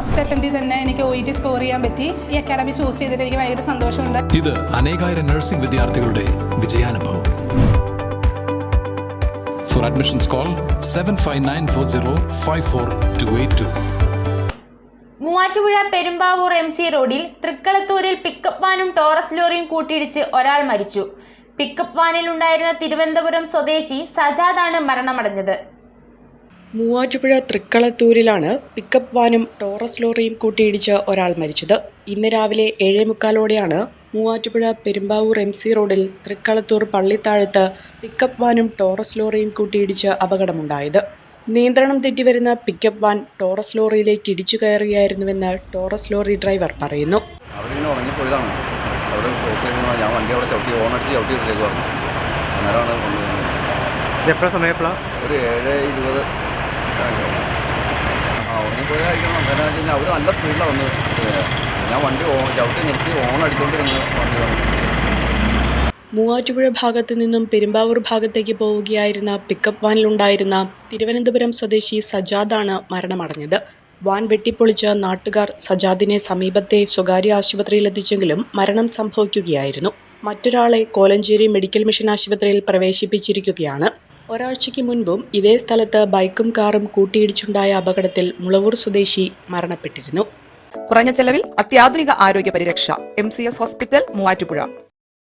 First അറ്റംപ്റ്റിൽ തന്നെ എനിക്ക് O E T score ചെയ്യാൻ പറ്റി. ഈ അക്കാഡമി ചൂസ് ചെയ്തിട്ട് എനിക്ക് ഭയങ്കര സന്തോഷമുണ്ട്. ഇത് അനേകായിരം നഴ്സിംഗ് വിദ്യാർത്ഥികളുടെ വിജയാനുഭവം. For admissions call seven five nine four zero five four two eight two Muvattupuzha Perumbavoor M C റോഡിൽ തൃക്കളത്തൂരിൽ പിക്കപ്പ് വാനും ടോറസ് ലോറിയും കൂട്ടിയിടിച്ച് ഒരാൾ മരിച്ചു. പിക്കപ്പ് വാനിൽ ഉണ്ടായിരുന്ന തിരുവനന്തപുരം സ്വദേശി സജാദാണ് മരണമടഞ്ഞത്. മൂവാറ്റുപുഴ തൃക്കളത്തൂരിലാണ് പിക്കപ്പ് വാനും ടോറസ് ലോറിയും കൂട്ടിയിടിച്ച് ഒരാൾ മരിച്ചത്. ഇന്ന് രാവിലെ ഏഴേ മുക്കാലോടെയാണ് മൂവാറ്റുപുഴ പെരുമ്പാവൂർ എം സി റോഡിൽ തൃക്കളത്തൂർ പള്ളിത്താഴത്ത് പിക്കപ്പ് വാനും ടോറസ് ലോറിയും കൂട്ടിയിടിച്ച് അപകടമുണ്ടായത്. നിയന്ത്രണം തെറ്റിവരുന്ന പിക്കപ്പ് വാൻ ടോറസ് ലോറിയിലേക്ക് ഇടിച്ചു കയറുകയായിരുന്നുവെന്ന് ടോറസ് ലോറി ഡ്രൈവർ പറയുന്നു. ഞാൻ വണ്ടി അവിടെ ചവിട്ടി ഓണടിച്ച് ചവിട്ടി അന്നേരമാണ് ഒരു ഏഴ് ഇരുപത് എന്താണെന്ന് വെച്ച് കഴിഞ്ഞാൽ അവർ നല്ല സ്പീഡിലാണ് വന്നത്. ഞാൻ വണ്ടി ചവിട്ടി നിർത്തി ഓൺ അടിച്ചുകൊണ്ടിരുന്ന് വണ്ടി വന്നു. മൂവാറ്റുപുഴ ഭാഗത്തു നിന്നും പെരുമ്പാവൂർ ഭാഗത്തേക്ക് പോവുകയായിരുന്ന പിക്കപ്പ് വാനിലുണ്ടായിരുന്ന തിരുവനന്തപുരം സ്വദേശി സജാദാണ് മരണമടഞ്ഞത്. വാൻ വെട്ടിപ്പൊളിച്ച നാട്ടുകാർ സജാദിനെ സമീപത്തെ സ്വകാര്യ ആശുപത്രിയിലെത്തിച്ചെങ്കിലും മരണം സംഭവിക്കുകയായിരുന്നു. മറ്റൊരാളെ കോലഞ്ചേരി മെഡിക്കൽ മിഷൻ ആശുപത്രിയിൽ പ്രവേശിപ്പിച്ചിരിക്കുകയാണ്. ഒരാഴ്ചയ്ക്ക് മുൻപും ഇതേ സ്ഥലത്ത് ബൈക്കും കാറും കൂട്ടിയിടിച്ചുണ്ടായ അപകടത്തിൽ മുളവൂർ സ്വദേശി മരണപ്പെട്ടിരുന്നു. കുറഞ്ഞ ചെലവിൽ അത്യാധുനിക ആരോഗ്യ പരിരക്ഷ എം ഹോസ്പിറ്റൽ മൂവാറ്റുപുഴ.